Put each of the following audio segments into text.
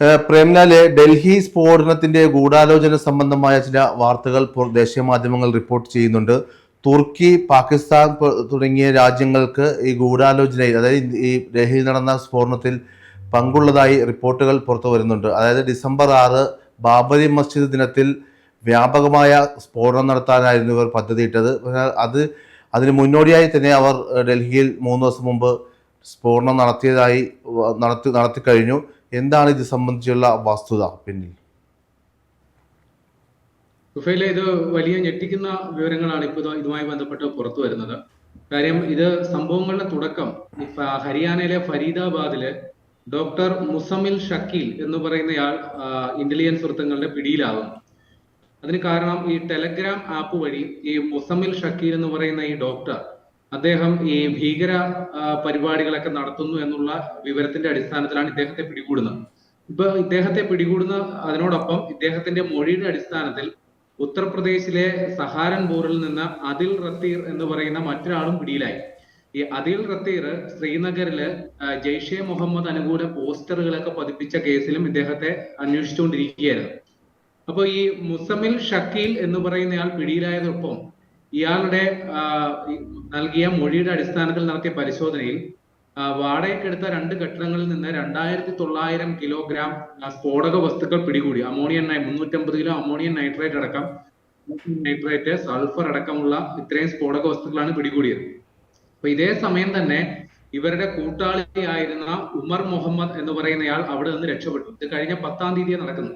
പ്രേംലാൽ ഡൽഹി സ്ഫോടനത്തിന്റെ ഗൂഢാലോചന സംബന്ധമായ ചില വാർത്തകൾ ദേശീയ മാധ്യമങ്ങൾ റിപ്പോർട്ട് ചെയ്യുന്നുണ്ട്. തുർക്കി പാകിസ്ഥാൻ തുടങ്ങിയ രാജ്യങ്ങൾക്ക് ഈ ഗൂഢാലോചനയിൽ അതായത് ഈ ഡൽഹിയിൽ നടന്ന സ്ഫോടനത്തിൽ പങ്കുള്ളതായി റിപ്പോർട്ടുകൾ പുറത്തു വരുന്നുണ്ട്. അതായത് ഡിസംബർ ആറ് ബാബരി മസ്ജിദ് ദിനത്തിൽ വ്യാപകമായ സ്ഫോടനം നടത്താനായിരുന്നു ഇവർ പദ്ധതിയിട്ടത് അത് അതിന് മുന്നോടിയായി തന്നെ അവർ ഡൽഹിയിൽ മൂന്ന് ദിവസം മുമ്പ് സ്ഫോടനം നടത്തിയതായി നടത്തി നടത്തി കഴിഞ്ഞു എന്താണ് ഇത് സംബന്ധിച്ചുള്ള വസ്തുത പിന്നിൽ? തുഫയിലെ ഇത് വലിയ ഞെട്ടിക്കുന്ന വിവരങ്ങളാണ് ഇപ്പോൾ ഇത് ഇതുമായി ബന്ധപ്പെട്ട് പുറത്തു വരുന്നത്. കാര്യം ഇത് സംഭവങ്ങളുടെ തുടക്കം ഹരിയാനയിലെ ഫരീദാബാദിൽ ഡോക്ടർ മുസമിൽ ഷക്കീൽ എന്ന് പറയുന്നയാൾ ഇന്റലിജൻസ് വൃത്തങ്ങളുടെ പിടിയിലാകുന്നു അതിന് കാരണം ഈ ടെലഗ്രാം ആപ്പ് വഴി ഈ മുസമിൽ ഷക്കീൽ എന്ന് പറയുന്ന ഈ ഡോക്ടർ അദ്ദേഹം ഈ ഭീകര പരിപാടികളൊക്കെ നടത്തുന്നു എന്നുള്ള വിവരത്തിന്റെ അടിസ്ഥാനത്തിലാണ് ഇദ്ദേഹത്തെ പിടികൂടുന്നത്. ഇപ്പൊ ഇദ്ദേഹത്തെ പിടികൂടുന്ന അതിനോടൊപ്പം ഇദ്ദേഹത്തിന്റെ മൊഴിയുടെ അടിസ്ഥാനത്തിൽ ഉത്തർപ്രദേശിലെ സഹാരൻപൂറിൽ നിന്ന് അതിൽ റത്തീർ എന്ന് പറയുന്ന മറ്റൊരാളും പിടിയിലായി. ഈ അതിൽ റത്തീർ ശ്രീനഗറിൽ ജെയ്ഷെ മുഹമ്മദ് അനുകൂല പോസ്റ്ററുകളൊക്കെ പതിപ്പിച്ച കേസിലും ഇദ്ദേഹത്തെ അന്വേഷിച്ചുകൊണ്ടിരിക്കുകയായിരുന്നു. അപ്പൊ ഈ മുസമിൽ ഷക്കീൽ എന്ന് പറയുന്നയാൾ പിടിയിലായതൊപ്പം ഇയാളുടെ നൽകിയ മൊഴിയുടെ അടിസ്ഥാനത്തിൽ നടത്തിയ പരിശോധനയിൽ വാടകയ്ക്കെടുത്ത രണ്ട് കെട്ടിടങ്ങളിൽ നിന്ന് രണ്ടായിരത്തി തൊള്ളായിരം കിലോഗ്രാം സ്ഫോടക വസ്തുക്കൾ പിടികൂടി. അമോണിയൻ മുന്നൂറ്റമ്പത് കിലോ അമോണിയൻ നൈട്രേറ്റ് അടക്കം നൈട്രേറ്റ് സൾഫർ അടക്കമുള്ള ഇത്രയും സ്ഫോടക വസ്തുക്കളാണ് പിടികൂടിയത്. അപ്പൊ ഇതേ സമയം തന്നെ ഇവരുടെ കൂട്ടാളിയായിരുന്ന ഉമർ മുഹമ്മദ് എന്ന് പറയുന്നയാൾ അവിടെ നിന്ന് രക്ഷപ്പെട്ടു. ഇത് കഴിഞ്ഞ പത്താം തീയതിയാണ് നടക്കുന്നത്.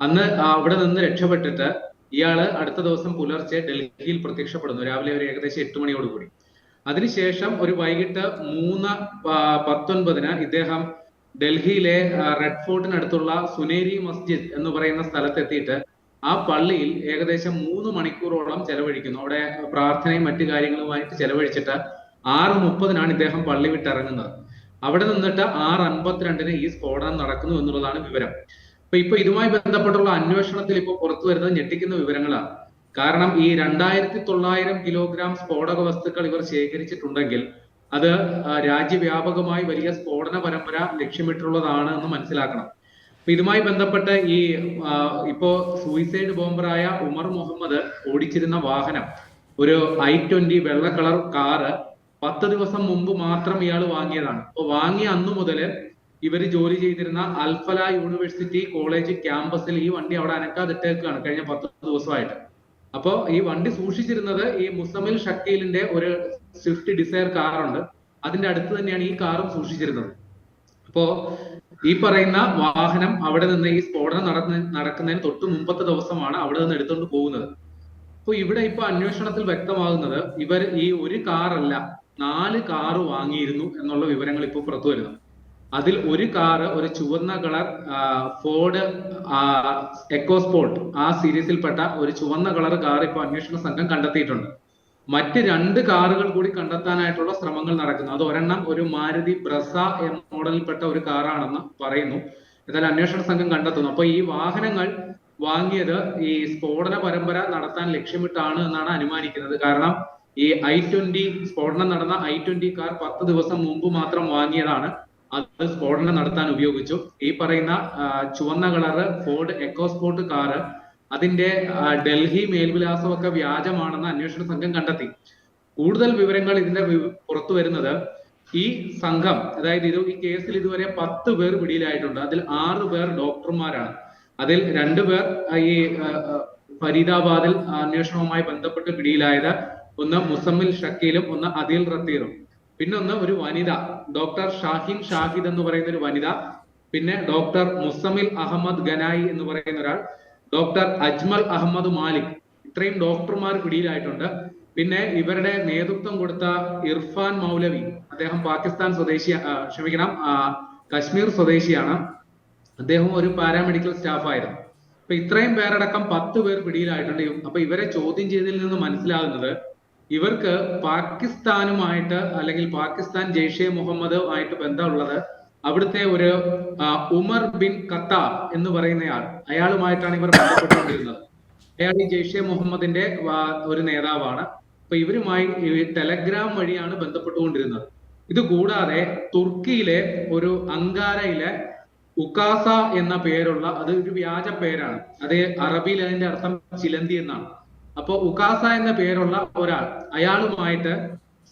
അന്ന് അവിടെ നിന്ന് രക്ഷപ്പെട്ടിട്ട് ഇയാൾ അടുത്ത ദിവസം പുലർച്ചെ ഡൽഹിയിൽ പ്രത്യക്ഷപ്പെടുന്നു. രാവിലെ ഒരു ഏകദേശം എട്ട് മണിയോടുകൂടി അതിനുശേഷം ഒരു വൈകിട്ട് മൂന്ന് പത്തൊൻപതിന് ഇദ്ദേഹം ഡൽഹിയിലെ റെഡ് ഫോർട്ടിനടുത്തുള്ള സുനേരി മസ്ജിദ് എന്ന് പറയുന്ന സ്ഥലത്തെത്തിയിട്ട് ആ പള്ളിയിൽ ഏകദേശം മൂന്ന് മണിക്കൂറോളം ചെലവഴിക്കുന്നു. അവിടെ പ്രാർത്ഥനയും മറ്റു കാര്യങ്ങളുമായിട്ട് ചെലവഴിച്ചിട്ട് ആറ് മുപ്പതിനാണ് ഇദ്ദേഹം പള്ളി വിട്ടിറങ്ങുന്നത്. അവിടെ നിന്നിട്ട് ആറ് അൻപത്തിരണ്ടിന് ഈ സ്ഫോടനം നടക്കുന്നു എന്നുള്ളതാണ് വിവരം. അപ്പൊ ഇപ്പൊ ഇതുമായി ബന്ധപ്പെട്ടുള്ള അന്വേഷണത്തിൽ ഇപ്പൊ പുറത്തു വരുന്നത് ഞെട്ടിക്കുന്ന വിവരങ്ങളാണ്. കാരണം ഈ രണ്ടായിരത്തി തൊള്ളായിരം കിലോഗ്രാം സ്ഫോടക വസ്തുക്കൾ ഇവർ ശേഖരിച്ചിട്ടുണ്ടെങ്കിൽ അത് രാജ്യവ്യാപകമായി വലിയ സ്ഫോടന പരമ്പര ലക്ഷ്യമിട്ടുള്ളതാണ് എന്ന് മനസ്സിലാക്കണം. അപ്പൊ ഇതുമായി ബന്ധപ്പെട്ട് ഈ ഇപ്പോ സൂയിസൈഡ് ബോംബറായ ഉമർ മുഹമ്മദ് ഓടിച്ചിരുന്ന വാഹനം ഒരു ഐ ട്വന്റി വെള്ള കളർ കാറ് പത്ത് ദിവസം മുമ്പ് മാത്രം ഇയാൾ വാങ്ങിയതാണ്. അപ്പൊ വാങ്ങിയ അന്നു മുതൽ ഇവർ ജോലി ചെയ്തിരുന്ന അൽഫല യൂണിവേഴ്സിറ്റി കോളേജ് ക്യാമ്പസിൽ ഈ വണ്ടി അവിടെ അനക്കാതിട്ടേക്കാണ് കഴിഞ്ഞ പത്ത് ദിവസമായിട്ട്. അപ്പോ ഈ വണ്ടി സൂക്ഷിച്ചിരുന്നത് ഈ മുസമിൽ ഷക്കീലിന്റെ ഒരു സ്വിഫ്റ്റ് ഡിസയർ കാറുണ്ട്. അതിന്റെ അടുത്ത് തന്നെയാണ് ഈ കാറും സൂക്ഷിച്ചിരുന്നത്. അപ്പോ ഈ പറയുന്ന വാഹനം അവിടെ നിന്ന് ഈ സ്ഫോടനം നടന്ന നടക്കുന്നതിന് തൊട്ട് മുമ്പത്തെ ദിവസമാണ് അവിടെ നിന്ന് എടുത്തുകൊണ്ട് പോകുന്നത്. അപ്പൊ ഇവിടെ ഇപ്പൊ അന്വേഷണത്തിൽ വ്യക്തമാകുന്നത് ഇവർ ഈ ഒരു കാറല്ല നാല് കാറ് വാങ്ങിയിരുന്നു എന്നുള്ള വിവരങ്ങൾ ഇപ്പോൾ പുറത്തു വരുന്നു അതിൽ ഒരു കാറ് ഒരു ചുവന്ന കളർ ഫോർഡ് എക്കോസ്പോർട്ട് ആ സീരീസിൽപ്പെട്ട ഒരു ചുവന്ന കളർ കാർ ഇപ്പൊ അന്വേഷണ സംഘം കണ്ടെത്തിയിട്ടുണ്ട്. മറ്റ് രണ്ട് കാറുകൾ കൂടി കണ്ടെത്താനായിട്ടുള്ള ശ്രമങ്ങൾ നടക്കുന്നു. അത് ഒരെണ്ണം ഒരു മാരുതി ബ്രസ എന്ന മോഡലിൽപ്പെട്ട ഒരു കാറാണെന്ന് പറയുന്നു. എന്നാൽ അന്വേഷണ സംഘം കണ്ടെത്തുന്നു. അപ്പൊ ഈ വാഹനങ്ങൾ വാങ്ങിയത് ഈ സ്ഫോടന പരമ്പര നടത്താൻ ലക്ഷ്യമിട്ടാണ് എന്നാണ് അനുമാനിക്കുന്നത്. കാരണം ഈ ഐ ട്വന്റി സ്ഫോടനം നടന്ന ഐ ട്വന്റി കാർ പത്ത് ദിവസം മുമ്പ് മാത്രം വാങ്ങിയതാണ്. അത് സ്ഫോടനം നടത്താൻ ഉപയോഗിച്ചു. ഈ പറയുന്ന ചുവന്ന കളറ് ഫോർഡ് എക്കോസ്പോർട്ട് കാറ് അതിന്റെ ഡൽഹി മേൽവിലാസമൊക്കെ വ്യാജമാണെന്ന് അന്വേഷണ സംഘം കണ്ടെത്തി. കൂടുതൽ വിവരങ്ങൾ ഇതിന്റെ പുറത്തു വരുന്നത് ഈ സംഘം അതായത് ഇത് ഈ കേസിൽ ഇതുവരെ പത്ത് പേർ പിടിയിലായിട്ടുണ്ട്. അതിൽ ആറ് പേർ ഡോക്ടർമാരാണ്. അതിൽ രണ്ടു പേർ ഈ ഫരീദാബാദിൽ അന്വേഷണവുമായി ബന്ധപ്പെട്ട് പിടിയിലായത്. ഒന്ന് മുസമ്മിൽ ഷക്കീലും ഒന്ന് അദിൽ റത്തീറും. പിന്നെ ഒന്ന് ഒരു വനിത ഡോക്ടർ ഷാഹിൻ ഷാഹിദ് എന്ന് പറയുന്ന ഒരു വനിത പിന്നെ ഡോക്ടർ മുസമിൽ അഹമ്മദ് ഗനായി എന്ന് പറയുന്ന ഒരാൾ ഡോക്ടർ അജ്മൽ അഹമ്മദ് മാലിക്. ഇത്രയും ഡോക്ടർമാർ പിടിയിലായിട്ടുണ്ട്. പിന്നെ ഇവരുടെ നേതൃത്വം കൊടുത്ത ഇർഫാൻ മൗലവി അദ്ദേഹം പാകിസ്ഥാൻ സ്വദേശി ക്ഷമിക്കണം കശ്മീർ സ്വദേശിയാണ്. അദ്ദേഹം ഒരു പാരാമെഡിക്കൽ സ്റ്റാഫായിരുന്നു. അപ്പൊ ഇത്രയും പേരടക്കം പത്ത് പേർ പിടിയിലായിട്ടുണ്ട്. അപ്പൊ ഇവരെ ചോദ്യം ചെയ്തതിൽ നിന്ന് മനസ്സിലാകുന്നത് ഇവർക്ക് പാകിസ്ഥാനുമായിട്ട് അല്ലെങ്കിൽ പാകിസ്ഥാൻ ജെയ്ഷെ മുഹമ്മദ് ആയിട്ട് ബന്ധമുള്ളത് അവിടുത്തെ ഒരു ഉമർ ബിൻ ഖത്താബ് എന്ന് പറയുന്നയാൾ. അയാളുമായിട്ടാണ് ഇവർ ബന്ധപ്പെട്ടുകൊണ്ടിരുന്നത്. അയാൾ ഈ ജെയ്ഷെ മുഹമ്മദിന്റെ ഒരു നേതാവാണ്. അപ്പൊ ഇവരുമായി ടെലഗ്രാം വഴിയാണ് ബന്ധപ്പെട്ടുകൊണ്ടിരുന്നത്. ഇത് കൂടാതെ തുർക്കിയിലെ ഒരു അങ്കാരയിലെ ഉക്കാസ എന്ന പേരുള്ള അത് ഒരു വ്യാജ പേരാണ്. അത് അറബിയിൽ അതിന്റെ അർത്ഥം ചിലന്തി എന്നാണ്. അപ്പോ ഉകാസ എന്ന പേരുള്ള ഒരാൾ അയാളുമായിട്ട്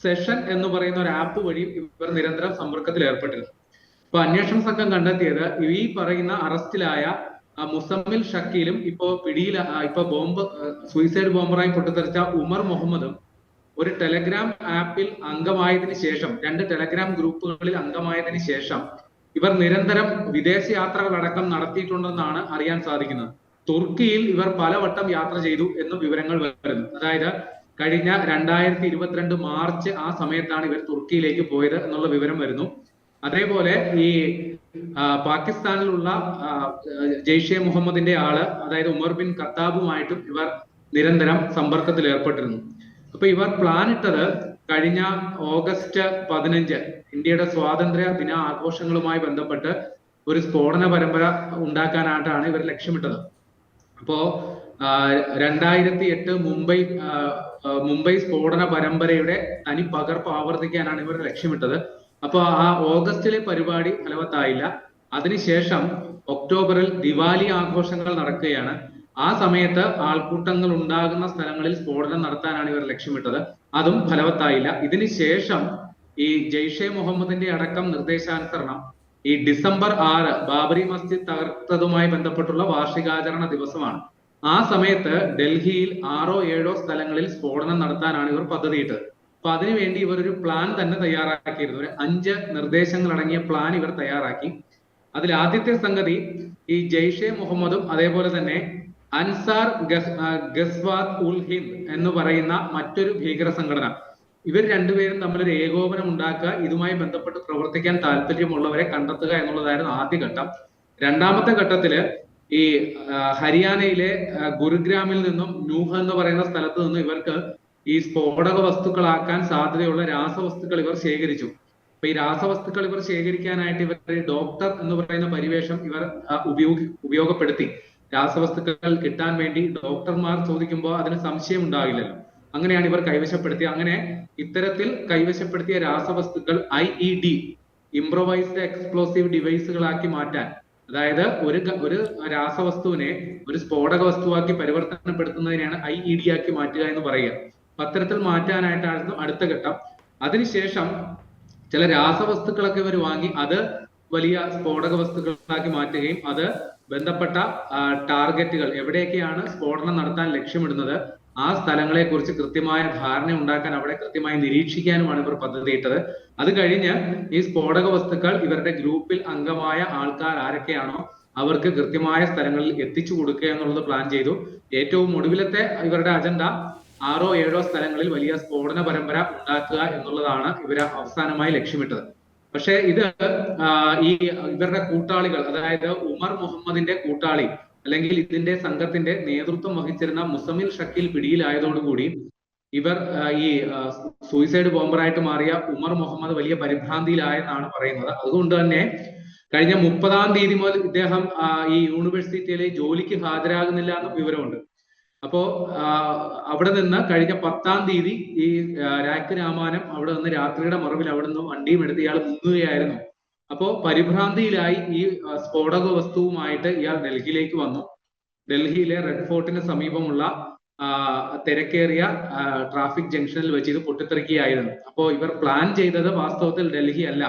സെഷൻ എന്ന് പറയുന്ന ഒരു ആപ്പ് വഴി ഇവർ നിരന്തരം സമ്പർക്കത്തിൽ ഏർപ്പെട്ടിരുന്നു. അപ്പൊ അന്വേഷണ സംഘം കണ്ടെത്തിയത് ഈ പറയുന്ന അറസ്റ്റിലായ മുസമ്മിൽ ഷക്കീലും ഇപ്പോ പിടിയിൽ ഇപ്പൊ ബോംബ് സൂയിസൈഡ് ബോംബറായി പൊട്ടിത്തെറിച്ച ഉമർ മുഹമ്മദും ഒരു ടെലഗ്രാം ആപ്പിൽ അംഗമായതിന് ശേഷം രണ്ട് ടെലഗ്രാം ഗ്രൂപ്പുകളിൽ അംഗമായതിന് ശേഷം ഇവർ നിരന്തരം വിദേശ യാത്രകൾ അടക്കം നടത്തിയിട്ടുണ്ടെന്നാണ് അറിയാൻ സാധിക്കുന്നത്. തുർക്കിയിൽ ഇവർ പലവട്ടം യാത്ര ചെയ്തു എന്നും വിവരങ്ങൾ വരുന്നു. അതായത് കഴിഞ്ഞ രണ്ടായിരത്തി ഇരുപത്തിരണ്ട് മാർച്ച് ആ സമയത്താണ് ഇവർ തുർക്കിയിലേക്ക് പോയത് എന്നുള്ള വിവരം വരുന്നു. അതേപോലെ ഈ പാകിസ്ഥാനിലുള്ള ജെയ്ഷെ മുഹമ്മദിന്റെ ആൾ അതായത് ഉമർ ബിൻ കത്താബുമായിട്ടും ഇവർ നിരന്തരം സമ്പർക്കത്തിൽ ഏർപ്പെട്ടിരുന്നു. അപ്പൊ ഇവർ പ്ലാൻ ഇട്ടത് കഴിഞ്ഞ ഓഗസ്റ്റ് പതിനഞ്ച് ഇന്ത്യയുടെ സ്വാതന്ത്ര്യ ദിന ആഘോഷങ്ങളുമായി ബന്ധപ്പെട്ട് ഒരു സ്ഫോടന പരമ്പര ഉണ്ടാക്കാനായിട്ടാണ് ഇവർ ലക്ഷ്യമിട്ടത്. അപ്പോ രണ്ടായിരത്തി എട്ട് മുംബൈ മുംബൈ സ്ഫോടന പരമ്പരയുടെ തനി പകർപ്പ് ആവർത്തിക്കാനാണ് ഇവർ ലക്ഷ്യമിട്ടത്. അപ്പൊ ആ ഓഗസ്റ്റിലെ പരിപാടി ഫലവത്തായില്ല. അതിനുശേഷം ഒക്ടോബറിൽ ദിവാലി ആഘോഷങ്ങൾ നടക്കുകയാണ്. ആ സമയത്ത് ആൾക്കൂട്ടങ്ങൾ ഉണ്ടാകുന്ന സ്ഥലങ്ങളിൽ സ്ഫോടനം നടത്താനാണ് ഇവർ ലക്ഷ്യമിട്ടത്. അതും ഫലവത്തായില്ല. ഇതിനുശേഷം ഈ ജെയ്ഷെ മുഹമ്മദിന്റെ അടക്കം നിർദ്ദേശാനുസരണം ഈ ഡിസംബർ ആറ് ബാബറി മസ്ജിദ് തകർത്തതുമായി ബന്ധപ്പെട്ടുള്ള വാർഷികാചരണ ദിവസമാണ്. ആ സമയത്ത് ഡൽഹിയിൽ ആറോ ഏഴോ സ്ഥലങ്ങളിൽ സ്ഫോടനം നടത്താനാണ് ഇവർ പദ്ധതിയിട്ടത്. അപ്പൊ അതിനുവേണ്ടി ഇവർ ഒരു പ്ലാൻ തന്നെ തയ്യാറാക്കിയിരുന്നു. ഒരു അഞ്ച് നിർദ്ദേശങ്ങൾ അടങ്ങിയ പ്ലാൻ ഇവർ തയ്യാറാക്കി. അതിൽ ആദ്യത്തെ സംഗതി ഈ ജെയ്ഷെ മുഹമ്മദും അതേപോലെ തന്നെ അൻസാർ ഗസ്- ആ, ഗസ്വാത്ത് ഉൽ ഹിന്ദ് എന്ന് പറയുന്ന മറ്റൊരു ഭീകര സംഘടന. ഇവർ രണ്ടുപേരും തമ്മിൽ ഒരു ഏകോപനം ഉണ്ടാക്കുക ഇതുമായി ബന്ധപ്പെട്ട് പ്രവർത്തിക്കാൻ താല്പര്യമുള്ളവരെ കണ്ടെത്തുക എന്നുള്ളതായിരുന്നു ആദ്യ ഘട്ടം. രണ്ടാമത്തെ ഘട്ടത്തിൽ ഈ ഹരിയാനയിലെ ഗുരുഗ്രാമിൽ നിന്നും നൂഹ് എന്ന് പറയുന്ന സ്ഥലത്ത് നിന്നും ഇവർക്ക് ഈ സ്ഫോടക വസ്തുക്കളാക്കാൻ സാധ്യതയുള്ള രാസവസ്തുക്കൾ ഇവർ ശേഖരിച്ചു. അപ്പൊ ഈ രാസവസ്തുക്കൾ ഇവർ ശേഖരിക്കാനായിട്ട് ഇവർ ഡോക്ടർ എന്ന് പറയുന്ന പരിവേഷം ഇവർ ഉപയോഗ ഉപയോഗപ്പെടുത്തി. രാസവസ്തുക്കൾ കിട്ടാൻ വേണ്ടി ഡോക്ടർമാർ ചോദിക്കുമ്പോൾ അതിന് സംശയം ഉണ്ടാകില്ലല്ലോ അങ്ങനെയാണ് ഇവർ കൈവശപ്പെടുത്തിയത് അങ്ങനെ ഇത്തരത്തിൽ കൈവശപ്പെടുത്തിയ രാസവസ്തുക്കൾ I E D improvised explosive ഡിവൈസുകളാക്കി മാറ്റാൻ. അതായത് ഒരു ഒരു രാസവസ്തുവിനെ ഒരു സ്ഫോടക വസ്തുവാക്കി പരിവർത്തനപ്പെടുത്തുന്നതിനെയാണ് ഐ ഇ ഡി ആക്കി മാറ്റുക എന്ന് പറയുക. പത്രത്തിൽ മാറ്റാനായിട്ടായിരുന്നു അടുത്ത ഘട്ടം. അതിനുശേഷം ചില രാസവസ്തുക്കളൊക്കെ ഇവർ വാങ്ങി അത് വലിയ സ്ഫോടക വസ്തുക്കളാക്കി മാറ്റുകയും അത് ബന്ധപ്പെട്ട ടാർഗറ്റുകൾ എവിടെയൊക്കെയാണ് സ്ഫോടനം നടത്താൻ ലക്ഷ്യമിടുന്നത് ആ സ്ഥലങ്ങളെ കുറിച്ച് കൃത്യമായ ധാരണ ഉണ്ടാക്കാൻ അവിടെ കൃത്യമായി നിരീക്ഷിക്കാനുമാണ് ഇവർ പദ്ധതിയിട്ടത്. അത് കഴിഞ്ഞ് ഈ സ്ഫോടക വസ്തുക്കൾ ഇവരുടെ ഗ്രൂപ്പിൽ അംഗമായ ആൾക്കാർ ആരൊക്കെയാണോ അവർക്ക് കൃത്യമായ സ്ഥലങ്ങളിൽ എത്തിച്ചു കൊടുക്കുക എന്നുള്ളത് പ്ലാൻ ചെയ്തു. ഏറ്റവും ഒടുവിലത്തെ ഇവരുടെ അജണ്ട ആറോ ഏഴോ സ്ഥലങ്ങളിൽ വലിയ സ്ഫോടന പരമ്പര ഉണ്ടാക്കുക എന്നുള്ളതാണ് ഇവർ അവസാനമായി ലക്ഷ്യമിട്ടത്. പക്ഷേ ഇത് ഈ ഇവരുടെ കൂട്ടാളികൾ അതായത് ഉമർ മുഹമ്മദിന്റെ കൂട്ടാളി അല്ലെങ്കിൽ ഇതിന്റെ സംഘത്തിന്റെ നേതൃത്വം വഹിച്ചിരുന്ന മുസമിൽ ഷക്കീൽ പിടിയിലായതോടുകൂടി ഇവർ ഈ സൂയിസൈഡ് ബോംബറായിട്ട് മാറിയ ഉമർ മുഹമ്മദ് വലിയ പരിഭ്രാന്തിയിലായെന്നാണ് പറയുന്നത്. അതുകൊണ്ട് തന്നെ കഴിഞ്ഞ മുപ്പതാം തീയതി മുതൽ ഇദ്ദേഹം ഈ യൂണിവേഴ്സിറ്റിയിലെ ജോലിക്ക് ഹാജരാകുന്നില്ല എന്ന വിവരമുണ്ട്. അപ്പോ അവിടെ നിന്ന് കഴിഞ്ഞ പത്താം തീയതി ഈ രാക്ക് രാമാനം അവിടെ നിന്ന് രാത്രിയുടെ മറവിൽ അവിടെ നിന്ന് വണ്ടിയും എടുത്ത് ഇയാൾ മുങ്ങുകയായിരുന്നു. അപ്പോ പരിഭ്രാന്തിയിലായി ഈ സ്ഫോടക വസ്തുവുമായിട്ട് ഇയാൾ ഡൽഹിയിലേക്ക് വന്നു. ഡൽഹിയിലെ റെഡ് ഫോർട്ടിന് സമീപമുള്ള തിരക്കേറിയ ട്രാഫിക് ജംഗ്ഷനിൽ വെച്ച് ഇത് പൊട്ടിത്തെറിക്കുകയായിരുന്നു. അപ്പോ ഇവർ പ്ലാൻ ചെയ്തത് വാസ്തവത്തിൽ ഡൽഹി അല്ല.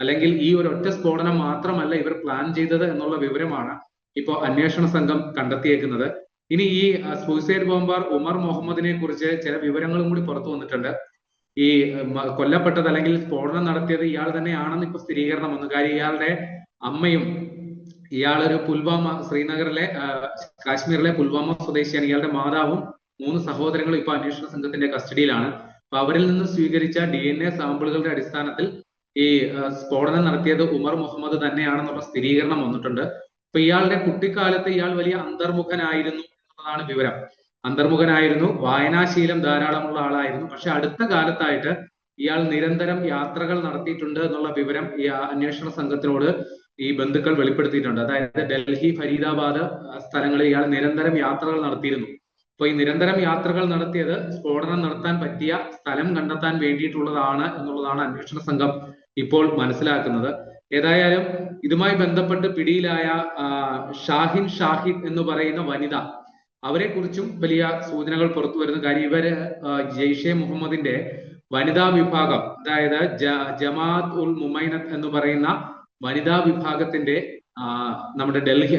അല്ലെങ്കിൽ ഈ ഒരു ഒറ്റ സ്ഫോടനം മാത്രമല്ല ഇവർ പ്ലാൻ ചെയ്തത് എന്നുള്ള വിവരമാണ് ഇപ്പോൾ അന്വേഷണ സംഘം കണ്ടെത്തിയേക്കുന്നത്. ഇനി ഈ സൂയിസൈഡ് ബോംബർ ഉമർ മുഹമ്മദിനെ കുറിച്ച് ചില വിവരങ്ങളും കൂടി പുറത്തു വന്നിട്ടുണ്ട്. ഈ കൊല്ലപ്പെട്ടത് അല്ലെങ്കിൽ സ്ഫോടനം നടത്തിയത് ഇയാൾ തന്നെയാണെന്ന് ഇപ്പൊ സ്ഥിരീകരണം വന്നു. കാര്യം ഇയാളുടെ അമ്മയും ഇയാളൊരു പുൽവാമ ശ്രീനഗറിലെ കാശ്മീരിലെ പുൽവാമ സ്വദേശിയാണ്. ഇയാളുടെ മാതാവും മൂന്ന് സഹോദരങ്ങളും ഇപ്പൊ അന്വേഷണ സംഘത്തിന്റെ കസ്റ്റഡിയിലാണ്. അപ്പൊ അവരിൽ നിന്ന് സ്വീകരിച്ച ഡി എൻ എ സാമ്പിളുകളുടെ അടിസ്ഥാനത്തിൽ ഈ സ്ഫോടനം നടത്തിയത് ഉമർ മുഹമ്മദ് തന്നെയാണെന്നുള്ള സ്ഥിരീകരണം വന്നിട്ടുണ്ട്. അപ്പൊ ഇയാളുടെ കുട്ടിക്കാലത്ത് ഇയാൾ വലിയ അന്തർമുഖനായിരുന്നു എന്നുള്ളതാണ് വിവരം. അന്തർമുഖനായിരുന്നു. വായനാശീലം ധാരാളമുള്ള ആളായിരുന്നു. പക്ഷെ അടുത്ത കാലത്തായിട്ട് ഇയാൾ നിരന്തരം യാത്രകൾ നടത്തിയിട്ടുണ്ട് എന്നുള്ള വിവരം ഈ അന്വേഷണ സംഘത്തിനോട് ഈ ബന്ധുക്കൾ വെളിപ്പെടുത്തിയിട്ടുണ്ട്. അതായത് ഡൽഹി ഫരീദാബാദ് സ്ഥലങ്ങളിൽ ഇയാൾ നിരന്തരം യാത്രകൾ നടത്തിയിരുന്നു. അപ്പൊ ഈ നിരന്തരം യാത്രകൾ നടത്തിയത് സ്ഫോടനം നടത്താൻ പറ്റിയ സ്ഥലം കണ്ടെത്താൻ വേണ്ടിയിട്ടുള്ളതാണ് എന്നുള്ളതാണ് അന്വേഷണ സംഘം ഇപ്പോൾ മനസ്സിലാക്കുന്നത്. ഏതായാലും ഇതുമായി ബന്ധപ്പെട്ട് പിടിയിലായ ഷാഹിൻ ഷാഹിദ് എന്ന് പറയുന്ന വനിത അവരെ കുറിച്ചും വലിയ സൂചനകൾ പുറത്തു വരുന്ന കാര്യം. ഇവർ ജെയ്ഷെ മുഹമ്മദിന്റെ വനിതാ വിഭാഗം അതായത് ജമാഅത്ത് ഉൽ മുമൈനത്ത് എന്ന് പറയുന്ന വനിതാ വിഭാഗത്തിന്റെ നമ്മുടെ ഡൽഹി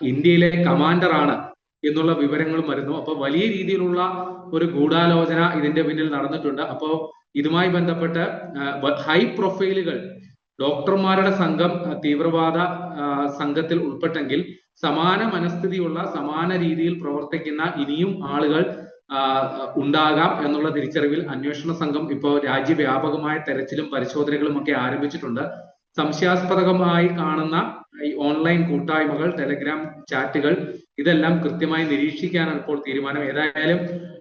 ഇന്ത്യയിലെ കമാൻഡർ ആണ് എന്നുള്ള വിവരങ്ങളും വരുന്നു. അപ്പൊ വലിയ രീതിയിലുള്ള ഒരു ഗൂഢാലോചന ഇതിന്റെ പിന്നിൽ നടന്നിട്ടുണ്ട്. അപ്പോ ഇതുമായി ബന്ധപ്പെട്ട് ഹൈ പ്രൊഫൈലുകൾ ഡോക്ടർമാരുടെ സംഘം തീവ്രവാദ സംഘത്തിൽ ഉൾപ്പെട്ടെങ്കിൽ സമാന മനസ്ഥിതിയുള്ള സമാന രീതിയിൽ പ്രവർത്തിക്കുന്ന ഇനിയും ആളുകൾ ഉണ്ടാകാം എന്നുള്ള തിരിച്ചറിവിൽ അന്വേഷണ സംഘം ഇപ്പോൾ രാജ്യവ്യാപകമായ തെരച്ചിലും പരിശോധനകളും ഒക്കെ ആരംഭിച്ചിട്ടുണ്ട്. സംശയാസ്പദമായി കാണുന്ന ഈ ഓൺലൈൻ കൂട്ടായ്മകൾ ടെലഗ്രാം ചാറ്റുകൾ ഇതെല്ലാം കൃത്യമായി നിരീക്ഷിക്കാനാണ് ഇപ്പോൾ തീരുമാനം. ഏതായാലും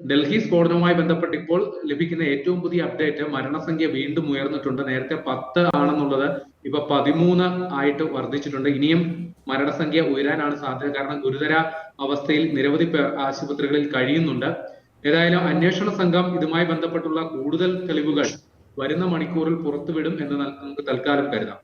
ഡൽഹി സ്ഫോടനവുമായി ബന്ധപ്പെട്ട് ഇപ്പോൾ ലഭിക്കുന്ന ഏറ്റവും പുതിയ അപ്ഡേറ്റ് മരണസംഖ്യ വീണ്ടും ഉയർന്നിട്ടുണ്ട്. നേരത്തെ പത്ത് ആണെന്നുള്ളത് ഇപ്പൊ പതിമൂന്ന് ആയിട്ട് വർദ്ധിച്ചിട്ടുണ്ട്. ഇനിയും മരണസംഖ്യ ഉയരാനാണ് സാധ്യത. കാരണം ഗുരുതര അവസ്ഥയിൽ നിരവധി ആശുപത്രികളിൽ കഴിയുന്നുണ്ട്. ഏതായാലും അന്വേഷണ സംഘം ഇതുമായി ബന്ധപ്പെട്ടുള്ള കൂടുതൽ തെളിവുകൾ വരുന്ന മണിക്കൂറിൽ പുറത്തുവിടും എന്ന് നമുക്ക് തൽക്കാലം കരുതാം.